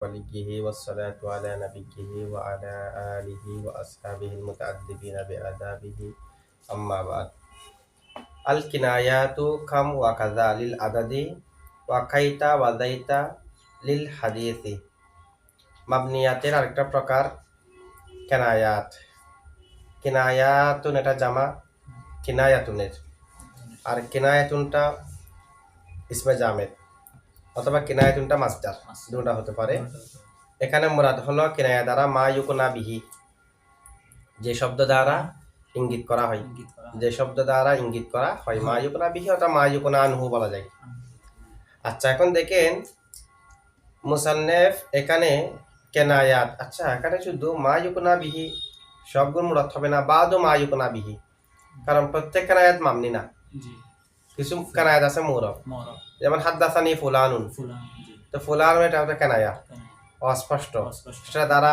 وليه والصلاة على نبيه وعلى آله وأصحابه المتعذبين بآدابه أما بعد الكنايات كم وكذا للعدد وكيت وزيت للحديث মাবনিয়াতের আরেকটা প্রকার কেনায়াত কিনায়াতুন এটা জামা কিনায়াতুনের আর কিনায়াতুনটা ইসমে জামেদ অথবা কিনায়াতুনটা মাস্টার দুটা হতে পারে। এখানে মুরাদ হলো কিনায়া দ্বারা মা ইউকুনা বিহি। যে শব্দ দ্বারা ইঙ্গিত করা হয়। যে শব্দ দ্বারা ইঙ্গিত করা হয় মা ইউকুনা বিহি অথবা মা ইউকুনা আনহু বলা যায়। আচ্ছা এখন দেখেন মুসান্নেফ এখানে কেনায়াত। আচ্ছা এখানে শুধু মা ইউকুনা বিহি সবগুলো মুরাদ হবে না বাদও মা ইউকুনা বিহি। কারণ প্রত্যেক কেনায়াত মামনি না। কিছু কেনায়াত আছে মুরব যেমন হাদ্দাসানি ফুলানুন ফুলান তো ফুলানুন এটা হচ্ছে কেনায়া অস্পষ্ট সেটা দ্বারা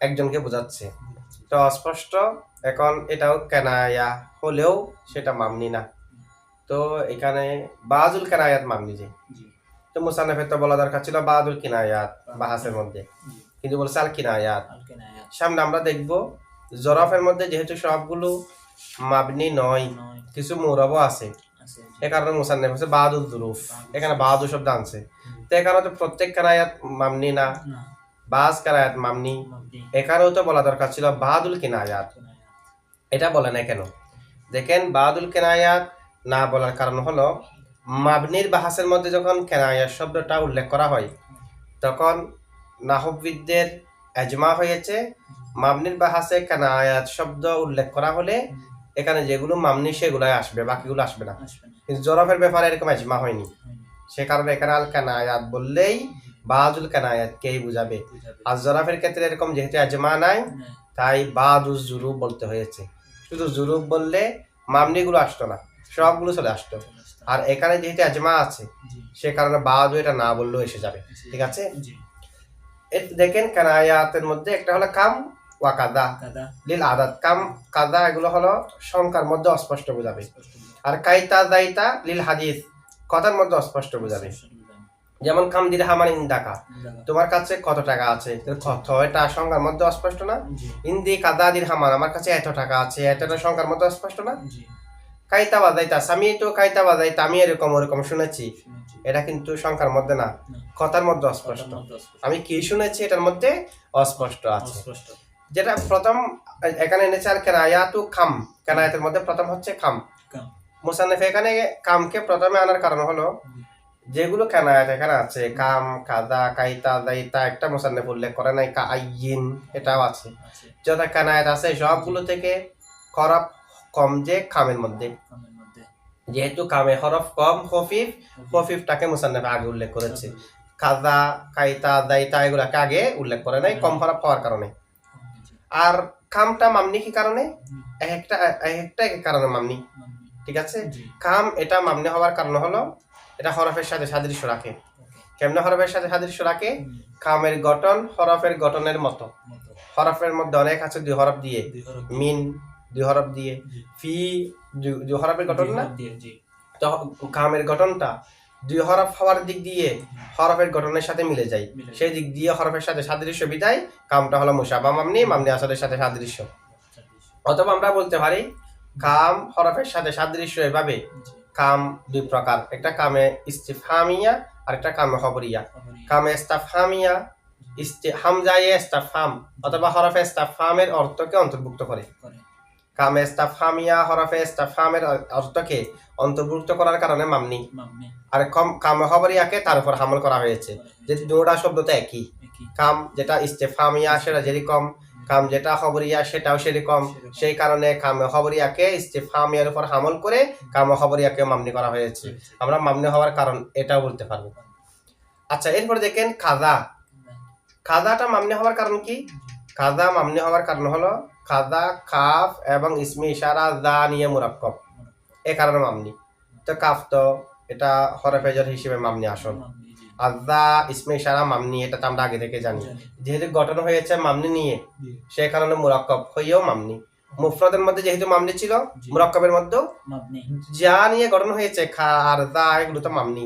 একজনকে বোঝাচ্ছে তো অস্পষ্ট এখন এটাও কেনায়া হলেও সেটা মামনি না তো এখানে বাজুল কেনায়াত মামনি যে তো মুসান্নাফের তো বলা দরকার ছিল বাদুল কিনায়াত বাহাসের মধ্যে কিন্তু বলছে আল কিনায়াত সামনে আমরা দেখব জরফের মধ্যে যেহেতু সবগুলো মাবনি নয় কিছু মুরবও আছে এ কারণে মুসান্নাফ হচ্ছে বাদুল দুরুফ এখানে বাহাদুর শব্দ আনছে তো এখানে তো প্রত্যেক কেনায়াত মামনি না? বাস কেনায়াত মামনি? এখানেও তো বলা দরকার ছিল বাহাদুল কিনায়াত। এটা বলে না কেন? দেখেন বাদুল কেনায়াত না বলার কারণ হলো মাবনির বাহাসের মধ্যে যখন কেনায়াত শব্দটা উল্লেখ করা হয় তখন নাহবিদদের এজমা হয়েছে। মাবনির বাহাসে কেনায়াত শব্দ উল্লেখ করা হলে এখানে যেগুলো মামনি সেগুলাই আসবে বাকিগুলো আসবে না। কিন্তু জরফের ব্যাপারে এরকম এজমা হয়নি। সে কারণে এখানে আল কেনায়াত বললেই বাজুল কেনায়াত কেই বুঝাবে? আর জরাফের ক্ষেত্রে এরকম যেহেতু এজমা নাই তাই বাদু জুরুব বলতে হয়েছে। শুধু জুরুব বললে মামনিগুলো আসতো না সবগুলো চলে আসতো। আর এখানে যেহেতু আজমা আছে সে কারণে বাদু এটা না বললেও এসে যাবে। ঠিক আছে? দেখেন কানায়াতের মধ্যে একটা হলো কাম ওয়া কাদা লিল আদাত। কাম কাদা এগুলো হলো সংখ্যার মধ্যে অস্পষ্ট বোঝাবে। আর কাইতা দাইতা লিল হাদিস কথার মধ্যে অস্পষ্ট বোঝাবে। যেমন কাম দিলে হামান ইন্দাকা। তোমার কাছে কত টাকা আছে? কত এটা সংখ্যার মধ্যে অস্পষ্ট না? ইন্দি কাদা দিল হামান আমার কাছে এত টাকা আছে এতটা সংখ্যার মধ্যে অস্পষ্ট না? কাইতা বাজাইতা আমি তো কাইতা বাজাইতা আমি এরকম ওরকম শুনেছি। এটা কিন্তু সংখ্যার মধ্যে না কথার মধ্যে অস্পষ্ট। আমি কি শুনেছি এটার মধ্যে অস্পষ্ট আছে। যেটা প্রথম এখানে এনেছে আর কেনায়াতু খাম। কেনায়াতের মধ্যে প্রথম হচ্ছে খাম। কাম। মুসান্নেফ এখানে কামকে প্রথমে আনার কারণ হলো যেগুলো কেনায়াত এখানে আছে কাম কাদা কাইতা দাইতা একটা মুসান্নেফ উল্লেখ করে নাই কা আইয়িন এটাও আছে। যত কেনায়াত আছে সবগুলো থেকে খরব কম যে খামের মধ্যে। যেহেতু কামে হরফ কম খফিফ খফিফটাকে মুসান্নেফ আগে উল্লেখ করেছে। কাদা কাইতা দাইতা এগুলাকে আগে উল্লেখ করে নাই কম হরফ হওয়ার কারণে। আর কামটা মামনি কি কারণে? এক একটা এক একটা এক কারণে মামনি। ঠিক আছে? কাম এটা মামনি হওয়ার কারণ হলো এটা হরফের সাথে সাদৃশ্য রাখে। কেমনে হরফের সাথে সাদৃশ্য রাখে? কামের গঠন হরফের গঠনের মতো। হরফের মধ্যে অনেক আছে দুই হরফ দিয়ে। মিন দুই হরফ দিয়ে। ফি দুই- হরফের গঠন না? তো কামের গঠনটা দুই হরফ হওয়ার দিক দিয়ে হরফের গঠনের সাথে মিলে যায়। সেই দিক দিয়ে হরফের সাথে সাদৃশ্য বিদায় কামটা হলো মুসাবা মামনি মামনি আসলের সাথে সাদৃশ্য। অথবা আমরা বলতে পারি কাম হরফের সাথে সাদৃশ্য এভাবে। কাম দুই প্রকার একটা কামে ইস্তিফহামিয়া আর একটা কামে খবরিয়া। কামে ইস্তাফহামিয়া ইস্তি হামজায়ে ইস্তাফহাম অথবা হরফে ইস্তাফহামের অর্থকে অন্তর্ভুক্ত করে। কামে ইস্তাফহামিয়া হরফে ইস্তাফহামের অর্থকে অন্তর্ভুক্ত করার কারণে মামনি। আর কম কামে খবরিয়াকে তার উপর হামল করা হয়েছে। করে। যে দুটা শব্দ তো একই। কাম যেটা ইস্তেফামিয়া সেটা যেরকম কাম। যেটা খবরিয়া সেটাও সেরকম। সেই কারণে কামে খবরিয়াকে ইস্তেফামিয়ার উপর হামল করে কামে খবরিয়াকে মামনি করা হয়েছে। আমরা মামনি হওয়ার কারণ এটাও বলতে পারব। আচ্ছা এরপর দেখেন কাদা। কাদাটা মামনি হওয়ার কারণ কি? কাদা মামনি হওয়ার কারণ হলো কাদা কাফ এবং ইসমি ইশারা দা নিয়ে মুরাক্কব। এ কারণে মামনি। তো কাফ তো এটা হরফেজর হিসেবে মামনি আসল। মামনি, জি, আর দা ইসমে ইশারা মামনি এটা তো আমরা আগে থেকে জানি। যেহেতু গঠন হয়েছে মামনি নিয়ে সে কারণে মুরাক্কব হইয়েও মামনি। মুফরদের মধ্যে যেহেতু মামনি ছিল। মুরাক্কবের মধ্যেও যা নিয়ে গঠন হয়েছে খা আর দা এগুলো তো মামনি।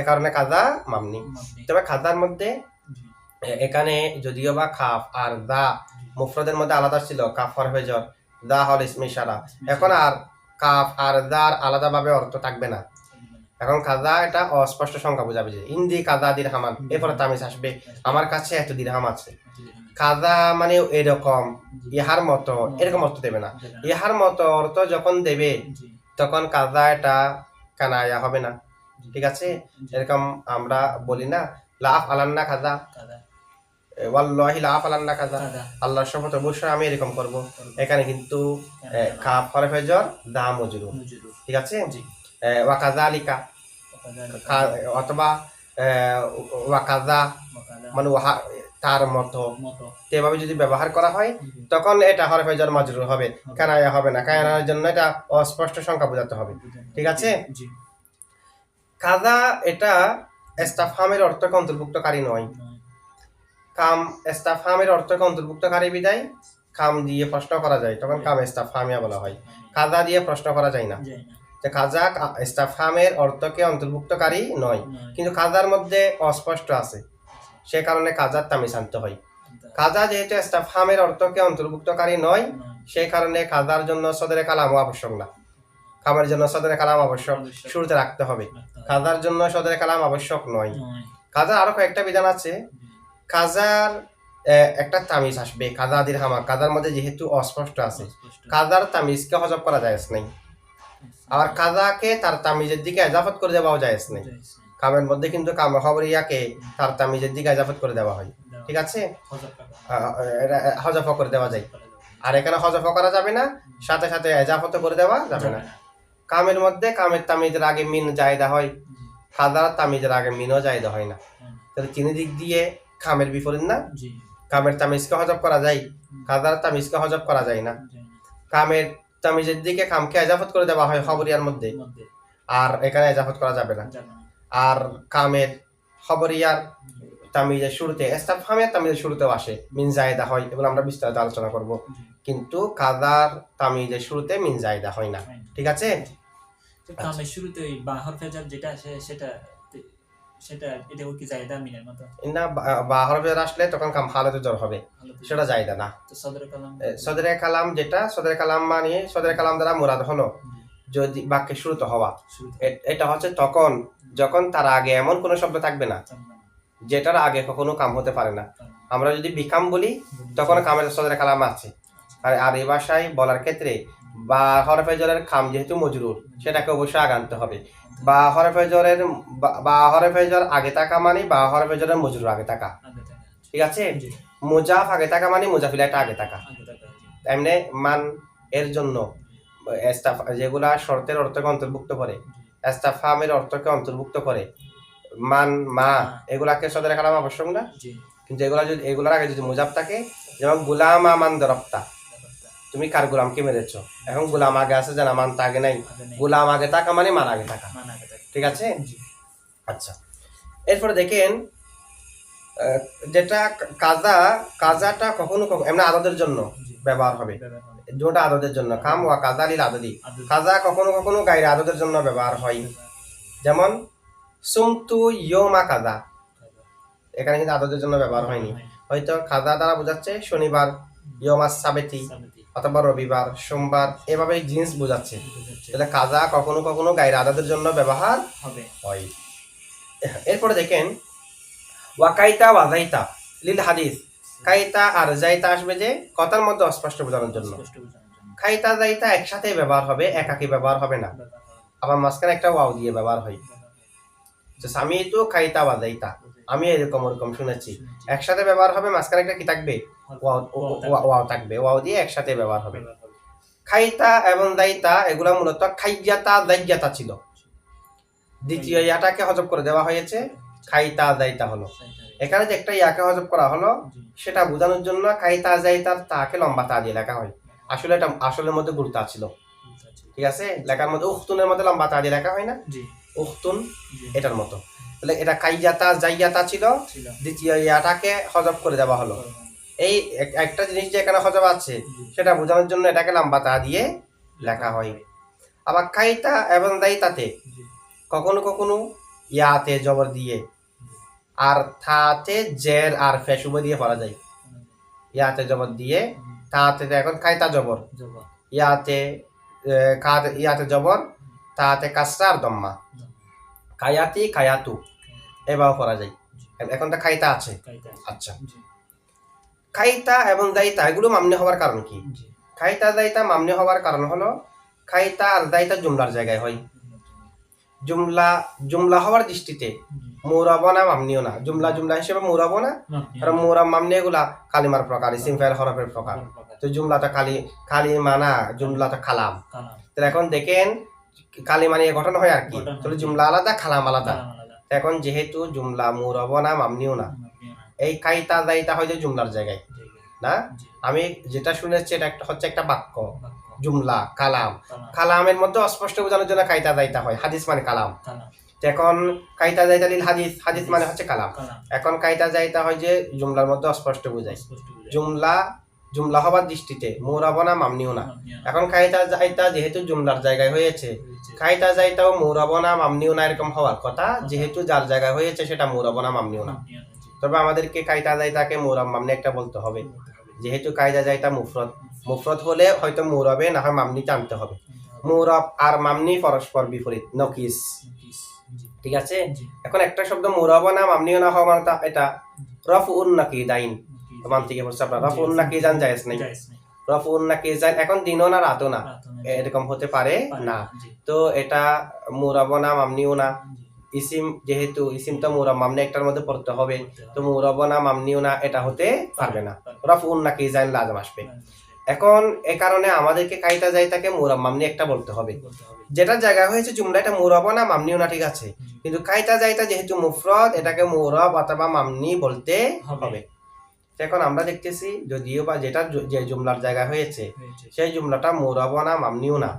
এ কারণে কাদা মামনি। মামনি, তবে খাজার মধ্যে এখানে যদিও বা খাফ আর দা মুফরদের মধ্যে আলাদা ছিল কাফ হরফেজর দা হল ইসমে ইশারা। এখন আর কাফ আর দার আলাদাভাবে অর্থ থাকবে না। এখন কাদা এটা অস্পষ্ট সংখ্যা বোঝাবে যে ইন্দি কাদা দিরহামান এরপরে তামিজ আসবে। আমার কাছে এত দিরহাম আছে। কাদা মানে এরকম ইহার মতো এরকম অর্থ দেবে না। ইহার মতো অর্থ যখন দেবে তখন কাদা এটা কানায়া হবে না। ঠিক আছে? এরকম আমরা বলি না লাফ আলান্না খাদা ওয়াল্লাহি আল্লাহর শপথ অবশ্যই আমি এরকম করব। এখানে কিন্তু কাফ হরফে জ্বর দা মজরু ঠিক আছে? অথবা মানে তার মতো। এভাবে যদি ব্যবহার করা হয় তখন এটা হরফে মজরুর হবে। কানায়া হবে না। কানায়ার জন্য এটা অস্পষ্ট সংখ্যা বোঝাতে হবে। ঠিক আছে? কাজা এটা এস্তাফহামের অর্থকে অন্তর্ভুক্তকারী নয়। কাম স্টাফ এস্তাফহামের অর্থকে অন্তর্ভুক্তকারী বিদায় কাম দিয়ে প্রশ্ন করা যায়। তখন কাম এস্তাফহামিয়া বলা হয়। কাদা দিয়ে প্রশ্ন করা যায় না। যে কাজা কা- এস্তাফহামের অর্থকে অন্তর্ভুক্তকারী নয়। কিন্তু কাজার মধ্যে অস্পষ্ট আছে। সে কারণে কাজার তামিজ আনতে হয়। কাজা যেহেতু এস্তাফহামের অর্থকে অন্তর্ভুক্তকারী নয়। সেই কারণে কাজার জন্য সদরে কালামও আবশ্যক না। কামের জন্য সদরে কালাম আবশ্যক। শুরুতে রাখতে হবে। কাজার জন্য সদরে কালাম আবশ্যক নয়। কাজার আরও কয়েকটা বিধান আছে। কাজার একটা তামিজ আসবে কাজা দির হামা কাজার মধ্যে যেহেতু অস্পষ্ট আছে। কাজার তামিজকে হজব করা যায় নাই। আবার কাজাকে তার তামিজের দিকে এজাফত করে দেওয়াও যায় নাই। কামের মধ্যে কিন্তু কাম খবরিয়াকে তার তামিজের দিকে এজাফত করে দেওয়া হয়। ঠিক আছে? এটা হজফ করে দেওয়া যায়। আর এখানে হজফ করা যাবে না সাথে সাথে এজাফত করে দেওয়া যাবে না। কামের মধ্যে কামের তামিজের আগে মিন জায়দা হয়। কাদার তামিজের আগে মিনও জায়দা হয় না। তাহলে তিন দিক দিয়ে কামের বিপরীত না? কামের তামিজকে হজব করা যায় কাদার তামিজকে হজব করা যায় না। কামের তামিজের দিকে কামকে এজাফত করে দেওয়া হয় খবরিয়ার মধ্যে। আর এখানে এজাফত করা যাবে না। আর কামের খবরিয়ার তামিজের শুরুতে এস্তাফামের তামিজের শুরুতেও আসে মিন জায়দা হয় এগুলো আমরা বিস্তারিত আলোচনা করব। কিন্তু কাদার তামিজের শুরুতে মিন জায়দা হয় না। ঠিক আছে? কামের শুরুতে ওই বাহর ফেজার যেটা আছে সেটা সেটা এটা কি জায়দা মিনের মতো? না বা- বা হরফের আসলে তখন কাম হালতে জ্বর হবে। সেটা জায়দা না। তো সদর কালাম। সদরে কালাম যেটা সদরে কালাম মানে সদরে কালাম দ্বারা মুরাদ হলো। যদি বাক্যে শুরুতে হওয়া। এটা হচ্ছে তখন যখন তার আগে এমন কোনো শব্দ থাকবে না যেটার আগে কখনো কাম হতে পারে না। আমরা যদি বিকাম বলি তখন কামের সদরে কালাম আছে। আর আর এই ভাষায় বলার ক্ষেত্রে বা হরফে জরের খাম যেহেতু মজরুর সেটাকে অবশ্যই আগে আনতে হবে। বা হরফে জরের বা- হরফে জর আগে থাকা মানে বা হরফে জরের মজরুর আগে থাকা ঠিক আছে? মুজাফ আগে থাকা মানে মুজাফিলা এটা আগে থাকা। এমনি মান এর জন্য যেগুলা শর্তের অর্থকে অন্তর্ভুক্ত করে এস্তাফামের অর্থকে অন্তর্ভুক্ত করে মান মা এগুলাকে সদরে কালাম আবশ্যক না? কিন্তু এগুলা যদি এগুলার আগে যদি মুজাব থাকে যেমন গুলাম আমান দরপ্তা। তুমি কার গুলামকে মেরেছ? এখন গুলাম আগে আছে জানা মান আগে নাই। গুলাম আগে থাকা মানে মান আগে থাকা। ঠিক আছে? আচ্ছা। এরপরে দেখেন যেটা কাজা কাজাটা কখনো কখনো এমনি আদতের জন্য ব্যবহার হবে। দুটা আদতের জন্য। কাম ওয়া কাজা লিল আদদি। কাজা কখনো কখনো গায়ের আদতের জন্য ব্যবহার হয়। যেমন সুমতু ইয়মা কাজা। এখানে কিন্তু আদতের জন্য ব্যবহার হয়নি। হয়তো কাজা দ্বারা বোঝাচ্ছে শনিবার ইয়োমা সাবেতি, অথবা রবিবার সোমবার এভাবে জিনিস বোঝাচ্ছে। তাহলে কাজা কখনো কখনো গায়ের আদতের জন্য ব্যবহার হবে। হয়। এরপরে দেখেন ওয়াকাইতা ওয়াজাইতা লিল হাদিস। কাইতা আর জাইতা আসবে যে কথার মধ্যে অস্পষ্ট বোঝানোর জন্য। খাইতা জাইতা একসাথে ব্যবহার হবে একাকি ব্যবহার হবে না। আবার মাঝখানে একটা ওয়াও দিয়ে ব্যবহার হয়। আমি তো খাইতা ওয়াজাইতা আমি এরকম ওরকম শুনেছি। একসাথে ব্যবহার হবে মাঝখানে একটা কি থাকবে? ওয়াও ওয়াও থাকবে, ওয়া- ওয়াও দিয়ে একসাথে ব্যবহার হবে। খাইতা এবং দাইতা এগুলো মূলত খাইয়াতা দাইয়াতা ছিল। দ্বিতীয় ইয়াটাকে হজব করে দেওয়া হয়েছে খাইতা দাইতা হলো। এখানে যে একটা ইয়াকে হজব করা হলো সেটা বোঝানোর জন্য খাইতা যাইতার তাকে লম্বা তা দিয়ে লেখা হয়। আসলে এটা আসলের মধ্যে গুরুত্ব ছিল ঠিক আছে? লেখার মধ্যে উখতুনের মধ্যে লম্বা তা দিয়ে লেখা হয় না? উখতুন এটার মতো। তাহলে এটা কাইয়াতা জাইয়াতা ছিল। দ্বিতীয় ইয়াটাকে হজব করে দেওয়া হলো। এই একটা জিনিস যে এখানে হজব আছে সেটা বোঝানোর জন্য এটাকে লম্বা তা দিয়ে লেখা হয়। আবার খাইতা এবং দাইতাতে জি, কখনো কখনো ইয়াতে জবর দিয়ে আর থাতে জের আর ফেসুব দিয়ে পড়া যায়। ইয়াতে জবর দিয়ে তাতে এখন কায়তা জবর। ইয়াতে ইয়াতে জবর তাতে কাসরা আর দম্মা। কায়াতি কায়াতু। এভাবে পড়া যায়। এখন তো খাইতা আছে। আচ্ছা। খাইতা এবং দায়িতা এগুলো মামনে হওয়ার কারণ কি? খাইতা দায়িতা মামনে হওয়ার কারণ হলো খাইতা আর দায়িতা জুমলার জায়গায় হয়। জুমলা জুমলা হওয়ার দৃষ্টিতে মৌরাবো না মামনিও না। জুমলা জুমলা হিসেবে মৌরাবো না কারণ মৌরাব মামনি এগুলা কালিমার প্রকার ইসিম ফেল হরফের প্রকার। তো জুমলাটা কালি কালি মানা জুমলা তো কালাম। কালাম। তাহলে এখন দেখেন কালিমা নিয়ে গঠন হয় আর কি। তাহলে জুমলা আলাদা কালাম আলাদা। এখন যেহেতু জুমলা মৌরাবো না মামনিও না। এই কাইতা দায়িতা হয় যে জুমলার জায়গায়। না? আমি যেটা শুনেছি এটা একটা হচ্ছে একটা বাক্য। জুমলা কালাম। কালাম, কালামের মধ্যে অস্পষ্ট বোঝানোর জন্য কাইতা দায়িতা হয়। হাদিস মানে কালাম। এখন কাইতা দায়িতা লিল হাদিস। হাদিস মানে হচ্ছে কালাম। এখন কাইতা দায়িতা হয় যে জুমলার মধ্যে অস্পষ্ট বোঝায়। জুমলা জুমলা হবার দৃষ্টিতে মৌরাবো না মামনিও না এখন কাইতা যাইতা যেহেতু জুমলার জায়গায় হয়েছে। কাইতা যাইতাও মৌরাবো না মামনিও না এরকম হওয়ার কথা যেহেতু যার জায়গায় হয়েছে সেটা মৌরাবো না মামনিও না মাবনিও না, জি। তবে আমাদেরকে কাইতা যাইতাকে মৌরাব মামনি একটা বলতে হবে। যেহেতু কায়দা যাইতা মুফরত মুফরত হলে হয়তো মৌরবে না হয় মামনিতে আনতে হবে। মৌরব আর মামনি পরস্পর বিপরীত নকিস। ঠিক আছে? এখন একটা শব্দ মৌরব না মামনিও না হওয়া মানে এটা রফ উন নাকি দাইন মান থেকে বলছে আপনার রফ উন নাকি জান জায়েজ নাই জায়েজ নাই। রফ উন নাকি জান এখন দিনও না রাতও না এরকম হতে পারে না তো এটা মৌরব না মামনিও না ইসিম যেহেতু ইসিম তো মৌরব মামনি একটার মধ্যে পড়তে হবে তো মৌরব না মামনিও না এটা হতে পারবে না পারবে। রফ উন নাকি জান লাজম আসবে এখন এ কারণে আমাদেরকে কাইতা যাই তাকে মোরাব মামনি একটা বলতে হবে যেটা জায়গা হয়েছে জুমলা এটা মোরাব না মামনিও না ঠিক আছে কিন্তু কাইতা যাইতা যেহেতু মুফরদ এটাকে মোরব অথবা মামনি বলতে হবে। এখন আমরা দেখতেছি যদিও বা যেটা যে জুমলার জায়গা হয়েছে। সেই জুমলাটা মোরব না মামনিও না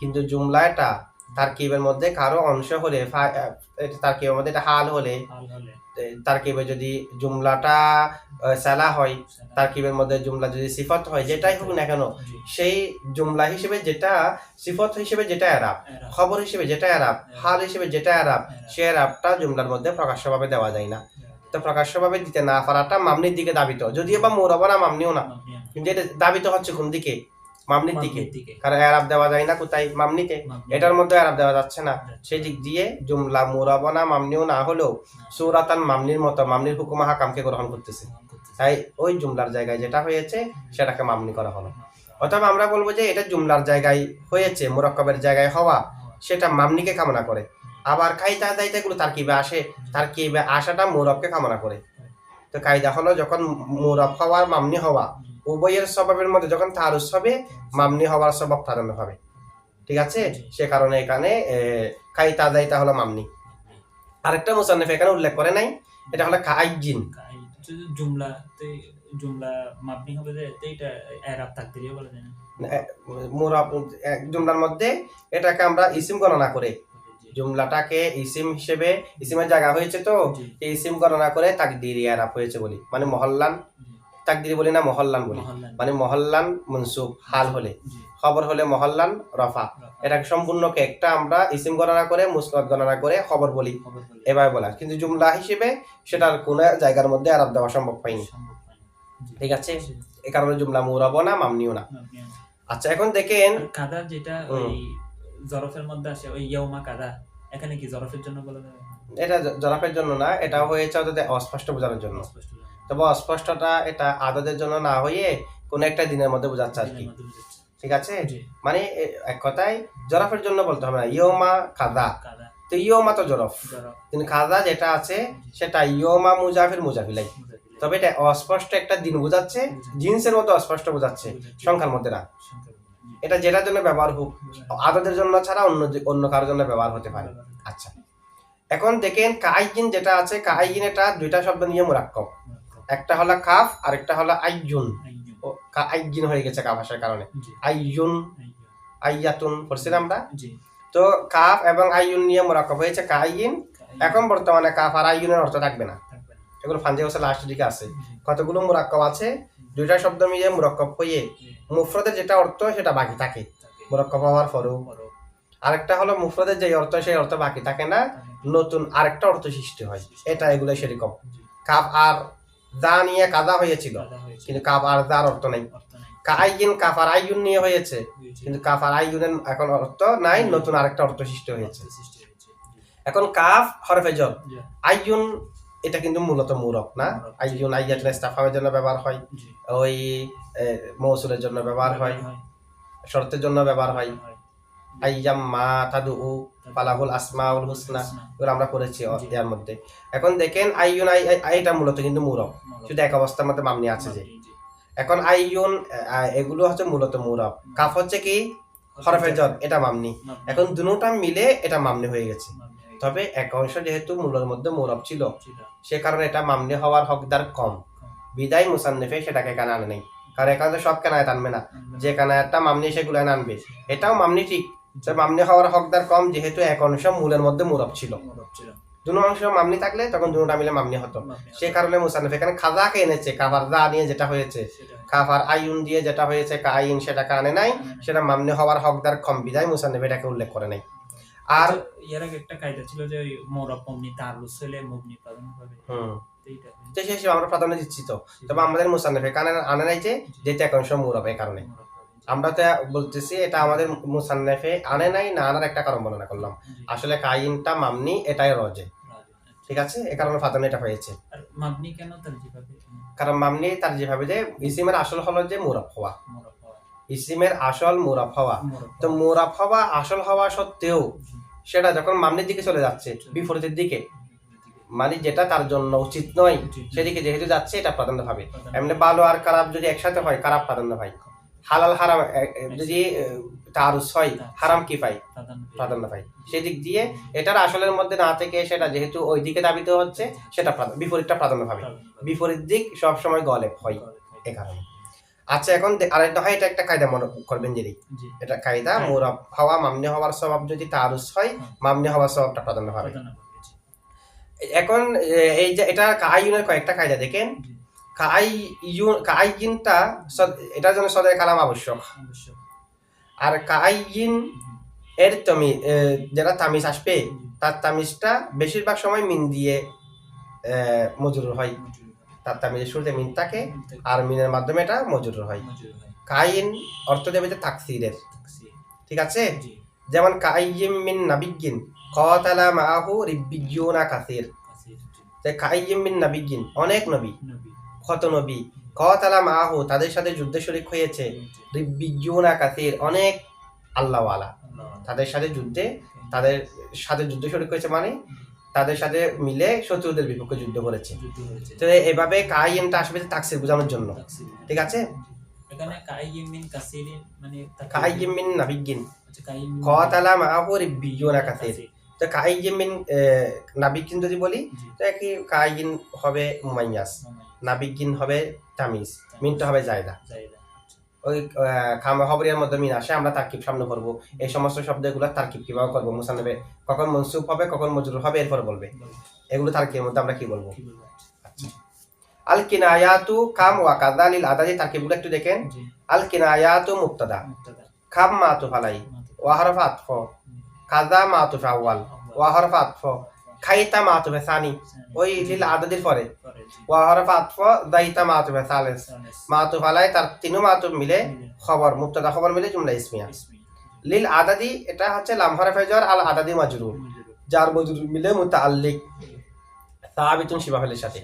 কিন্তু জুমলা এটা তারকিবের মধ্যে কারও অংশ হলে তারকিবের মধ্যে এটা হাল হলে এ, তারকিবে যদি জুমলাটা সালা হয় সেনা- তারকিবের মধ্যে জুমলা যদি সিফত হয় যেটাই হোক না কেন সেই জুমলা হিসেবে যেটা সিফত হিসেবে যেটা এরাব খবর হিসেবে যেটা এরাব হাল হিসেবে যেটা এরাব এরা- সে এরাবটা জুমলার মধ্যে প্রকাশ্যভাবে দেওয়া যায় না। তো প্রকাশ্যভাবে দিতে না পারাটা মামনির দিকে দাবিত। যদিও বা মোরাবো না। মামনিও না। কিন্তু এটা দাবিত হচ্ছে কোন দিকে? মামনির দিকে। কারণ এরাব দেওয়া যায় না কোথায়? মামনিতে। এটার মধ্যে এরাব দেওয়া যাচ্ছে না। সেই দিক দিয়ে জুমলা মোরাবো না মামনিও না হলেও। সুরাতান মামনির মতো মামনির হুকুমা হাকামকে গ্রহণ করতেছে। তাই ওই জুমলার জায়গায় যেটা হয়েছে সেটাকে মামনি করা হলো। অথবা আমরা বলব যে এটা জুমলার জায়গায় হয়েছে মোরক্কবের জায়গায় হওয়া। সেটা মামনিকে কামনা করে। আবার কায়দা দায়িতা গুলো তার কিবে আসে তার কিবে আসাটা মৌরবকে কামনা করে। তো কায়দা হলো যখন মৌরব হওয়ার মামনি হওয়া উভয়ের স্বভাবের মধ্যে যখন তার উৎসবে মামনি হওয়ার স্বভাব প্রাধান্য হবে। ঠিক আছে? সে কারণে এখানে কায়দা দায়িতা হলো মামনি। আরেকটা মুসান্নফ এখানে উল্লেখ করে নাই এটা হলো কাইজিন জুমলা জুমলা মাবনি হবে যে এটা এরাব তাকদিরিও বলা যায় না। মুরব জুমলার মধ্যে এটাকে আমরা ইসিম গণনা করে জুমলাটাকে ইসিম হিসেবে ইসিমের জায়গা হয়েছে তো এই ইসিম গণনা করে তাকদিরি আরাপ হয়েছে বলি। মানে মহল্লান তাকদিরি বলি না মহল্লান বলি। মানে মহল্লান মনসুব হাল হলে। খবর হলে মহল্লান রফা। এটাকে সম্পূর্ণকে একটা আমরা ইসিম গণনা করে মুসনদ গণনা করে খবর বলি। এভাবে বলা। কিন্তু জুমলা হিসেবে সেটার কোনো জায়গার মধ্যে আরব দেওয়া সম্ভব হয়নি। হয় ঠিক আছে? এ কারণে জুমলা মুরাব না। মামনিও না। আচ্ছা এখন দেখেন কাদা যেটা জরফের মধ্যে আসে ওই ইয়মা কাদা। এখানে কি জরফের জন্য বলা যাবে এটা জরাফের জন্য না এটা হয়েছে ওদের অস্পষ্ট বোঝানোর জন্য। তবে অস্পষ্টটা এটা আদতের জন্য না হয়ে কোনো একটা দিনের মধ্যে বোঝাচ্ছে আর কি। ঠিক আছে? মানে এক কথায় জরাফের জন্য বলতে হবে না ইয়োমা খাদা কাদা। তো ইয়োমা তো জরফ। কিন্তু খাদা যেটা আছে সেটা ইয়োমা মুজাফির মুজাফিলাই। তবে এটা অস্পষ্ট একটা দিন বোঝাচ্ছে জিন্সের মতো অস্পষ্ট বোঝাচ্ছে সংখ্যার মধ্যে না। এটা যেটার জন্য ব্যবহার হোক আদতের জন্য ছাড়া অন্য অন্য কারোর জন্য ব্যবহার হতে পারে। আচ্ছা। এখন দেখেন কাইজিন যেটা আছে কাইজিন এটা দুইটা শব্দ নিয়ে মুরাক্কব। একটা হলো কাফ আর একটা হলো আইজুন আইজিন হয়ে গেছে কাফ আসার কারণে। আইজুন আইয়াতুন পড়ছিলাম আমরা? তো কাফ এবং আইয়ুন নিয়ে মোরাক্কব হয়েছে কাইন এখন বর্তমানে কাফ আর আইয়ুনের অর্থ থাকবে না। এগুলো ফান্দি হোসেন লাস্ট দিকে আছে। কতগুলো মোরাক্কব আছে? দুইটা শব্দ মিলিয়ে মোরাক্কব হয়ে জি, মুফরদের যেটা অর্থ সেটা বাকি থাকে। মোরাক্কব হওয়ার পরেও। আরেকটা হলো মুফরদের যে অর্থ সেই অর্থ বাকি থাকে না নতুন আরেকটা অর্থ সৃষ্টি হয়। এটা এগুলো সেরকম। কাপ আর দা নিয়ে কাদা হয়েছিল কিন্তু কাপ আর দার অর্থ নেই। কাইন আর আইয়ুন নিয়ে হয়েছে। কিন্তু কাপ আর আইয়ুনের এখন অর্থ নাই নতুন আরেকটা অর্থ সৃষ্টি হয়েছে। এখন কাফ হরফে জব জি, আইয়ুন এটা কিন্তু মূলত মূরক না। আইয়ুন ইস্তাফামের জন্য ব্যবহার হয় ওই মৌসুলের জন্য ব্যবহার হয় শর্তের জন্য ব্যবহার হয়। আইয়াম মা তাদু ফালাহুল আসমাউল হুসনা এগুলো আমরা পড়েছি ইয়ার মধ্যে। এখন দেখেন আইয়ুন আই আই- এটা মূলত কিন্তু মূরক শুধু এক অবস্থার মধ্যে মামনি আছে যে। এখন আইয়ুন এগুলো হচ্ছে মূলত মূরক কাফ হচ্ছে কি? হরফে জর এটা মামনি। এখন দুটোটা মিলে এটা মামনি হয়ে গেছে। তবে এক অংশ যেহেতু মূলের মধ্যে মূরব ছিল সে কারণে এটা মামনি হওয়ার হকদার কম। বিদায় মুসান্নেফে সেটাকে এখানে আনে নাই? কারণ এখানে তো সব কেনায় আনবে না। যে কানায়াতটা মামনি সেগুলো আনবে এটাও মামনি ঠিক যে মামনি হওয়ার হকদার কম যেহেতু এক অংশ মূলের মধ্যে মূরব ছিল। অংশ মামনি থাকলে তখন দুটোটা মিলে মামনি হতো। সে কারণে মুসান্নেফ এখানে খাজাকে এনেছে কাফার দা নিয়ে যেটা হয়েছে। হয়। কাফার আইন দিয়ে যেটা হয়েছে কাইন সেটাকে আনে নাই। সেটা মামনি হওয়ার হকদার কম। বিদায় মুসান্নেফ এটাকে উল্লেখ করে নাই। আর আচ্ছা, এর আগে একটা কায়দা ছিল যে মোরব মবনি পালন হবে। হুম তো এইটা হয়। তো সেই হিসেবে আমরা প্রাধান্য দিচ্ছি তো। তবে আমাদের মুসান্নেফ এখানে আনে নাই যে এক অংশ মূরব এই কারণে। আমরা তো বলতেছি এটা আমাদের মুসান্নেফে আনে নাই না আনার একটা কারণ বর্ণনা করলাম। আসলে কাইনটা মামনি এটাই রজে। আচ্ছা। ঠিক আছে? এ কারণে প্রাধান্য এটা হয়েছে। মাবনি কেন তার যেভাবে কারণ মামনি তার যেভাবে যে ইসিমের আসল হলো যে মুরাব হওয়া। ইসিমের আসল মুরাব হওয়া। তো মুরাব হওয়া আসল হওয়া সত্ত্বেও সেটা যখন মামনির দিকে চলে যাচ্ছে বিপরীতের দিকে মানে যেটা তার জন্য উচিত নয় সেদিকে যেহেতু যাচ্ছে এটা প্রাধান্য পাবে। এমনি ভালো আর খারাপ যদি একসাথে হয় খারাপ প্রাধান্য পায়। হালাল হারাম যদি তার হয় হারাম কি পাই প্রাধান্য পাই সেদিক দিয়ে এটার আসলের মধ্যে না থেকে সেটা যেহেতু ওই দিকে দাবিত হচ্ছে সেটা বিপরীতটা প্রাধান্য পাবে। বিপরীত দিক সবসময় গলেব হয়। এ কারণে। আচ্ছা এখন আরেকটা হয় এটা একটা কায়দা মনে করবেন যদি। এটা কায়দা। মুরাব হওয়া মামনি হওয়ার স্বভাব যদি তারুস হয়। মামনি হওয়ার স্বভাবটা প্রাধান্য জি, এখন এই যে এটা কাইউনের কয়েকটা কায়দা দেখেন। কাই ইউন কাইজিনটা এটার জন্য সদের কালাম আবশ্যক। আর কাইজিন এর তমি যেটা তামিজ আসবে তার তামিজটা বেশিরভাগ সময় মিন দিয়ে মজুর হয়। তার তামিজের শুরুতে মিন থাকে আর মিনের মাধ্যমে এটা মজুর হয়। কাইন অর্থ দেবে যে তাকসিরের। ঠিক আছে? যেমন কাইয়িম মিন নাবিগিন কতালা মাহু রিব্বিয়ুনা কাসির। যে কাইয়িম মিন নাবিগিন অনেক নবী। কত নবী? কতালা মাহু তাদের সাথে যুদ্ধে শরিক হয়েছে। জি, রিব্বিয়ুনা কাসির অনেক আল্লাহওয়ালা। তাদের সাথে যুদ্ধে তাদের সাথে যুদ্ধ শরিক হয়েছে মানে তাদের সাথে মিলে শত্রুদের বিপক্ষে যুদ্ধ করেছে। তো এভাবে কাইনটা আসবে যে তাকসির বোঝানোর জন্য। ঠিক আছে। এখানে মিন কাসীরিন মানে মিন নাবিগিন। আচ্ছা, কতালা মাহু রিব্বিয়ুনা কাসির। তো কাইয়িম মিন নাবিগিন যদি বলি তো কি হবে মুমাইয়াস। মামা, নাবিগিন হবে তামিজ। মিনটা হবে জায়দা। জায়দা, ওই খামা খবরিয়ার মধ্যে মিন আসে আমরা তারকিব সামনে করব। এই সমস্ত শব্দগুলো তারকিব কীভাবে করব মুসানবে কখন মনসুব হবে কখন মজরুর হবে এরপর বলবে। এগুলো তারকিবের মধ্যে আমরা কি বলব? আল কিনায়াতু কাম ওয়া কাদালিল আদাদি তারকিবগুলো একটু দেখেন। আল কিনায়াতু মুক্তাদা খাম মাতু ফালাই ওয়া হরফ আতফ। কাদা মাতু আউয়াল ওয়া হরফ আতফ। খাইতা মাতু সানি ওই লিল আদাদির পরে ওয়া হরফ আতফ দাইতা মাতু সালেস মাতু ফালাই তার তিনু মাতু মিলে মিলে, খবর মুক্তাদা খবর মিলে জুমলা ইসমিয়া ইসমি, লিল আদাদি এটা হচ্ছে লামহারে ফেজর আল আদাদি মাজরুর যার মজরুর মিলে মুতাআল্লিক সাহাবিতুন শিবাফেলের সাথে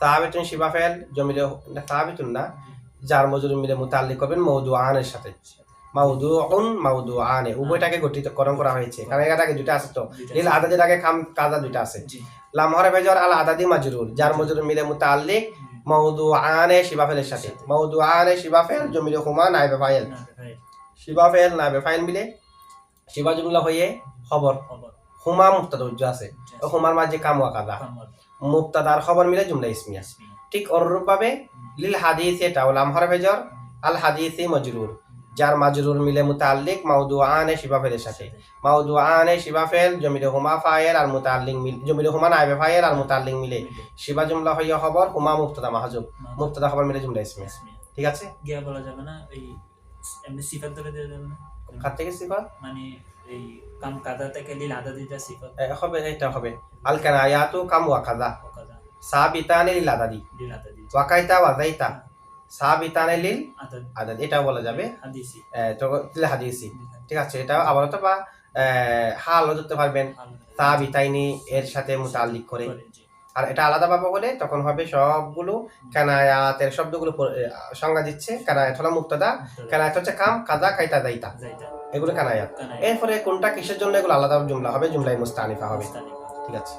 সাহাবিতুন শিবাফেল জমিলে সাহাবিতুন না যার মজরুর মিলে মুতাআল্লিক করবেন মৌদু আনের সাথে মাউদু উন মাউদু আনে উভয়টাকে গঠিতকরণ করা হয়েছে। কারণ এর আগে দুইটা আছে তো? লিল আদাদির আগে খাম কাজা দুইটা আছে। জি, লামহারে ফেজর আল আদাদি মাজরুর যার মজরুর মিলে মুতাআল্লিক। মৌদু আনে শিবাফেলের সাথে। মৌদু আনে শিবাফেল জমিলে হুমা নাইবে ফাইল শিবাফেল নাইবে ফাইল মিলে শিবা জুমলা হয়ে খবর। হুমা মুক্তাদা উজ্জ আছে। হুমার মাঝে কামুয়া কাদা। মুক্তাদার খবর মিলে জুমলা ইসমিয়া ঠিক অনুরূপ ভাবে লিল হাদিস এটা ওলাম হর ভেজর আল হাদিসি মজরুর যার মাজরুর মিলে মুতাল্লিক মাউদু আনে শিবাফেলের সাথে। মাউদু আনে শিবাফেল জমিলে হুমা ফায়েল আর মুতাল্লিক মিল জমিলে হুমা নাইবে ফায়েল আর মুতাল্লিক মিলে। শিবা জুমলা হইয়া খবর হুমা মুক্তাদা মাহাজুব। মাতু, মুক্তাদা খবর মিলে জুমলা ইসমি। ঠিক আছে? গিয়া বলা যাবে না এই এমনি সিফাত ধরে দিয়ে দেবেন না? কার থেকে সিফাত? মানে এই কাম কাদা থেকে লিল আদা আদাদিটা সিফাত। হবে এটা হবে। আল কানায়াতু কাম ওয়া কাদা সাবিতানে লিল আদাদি লিল আদাদি ওয়াকাইতা ওয়াজাইতা। সাবিতানে লিল আদাদ এটাও বলা যাবে। হাদিসি। হাদিসি। ঠিক আছে এটা আবার অথবা হালও ধরতে পারবেন। সাবিতাইনি এর সাথে মুতাল্লিক করে। আর এটা আলাদা ভাবে হলে তখন হবে সবগুলো কানায়াতের শব্দগুলো সংজ্ঞা দিচ্ছে। কানায়াত হলো মুক্তাদা কানায়াত হচ্ছে কাম কাদা কাইতা দাইতা। এগুলো কানায়াত। এরপরে কোনটা কিসের জন্য এগুলো আলাদা জুমলা হবে? জুমলাই মুস্তানিফা হবে। ঠিক আছে।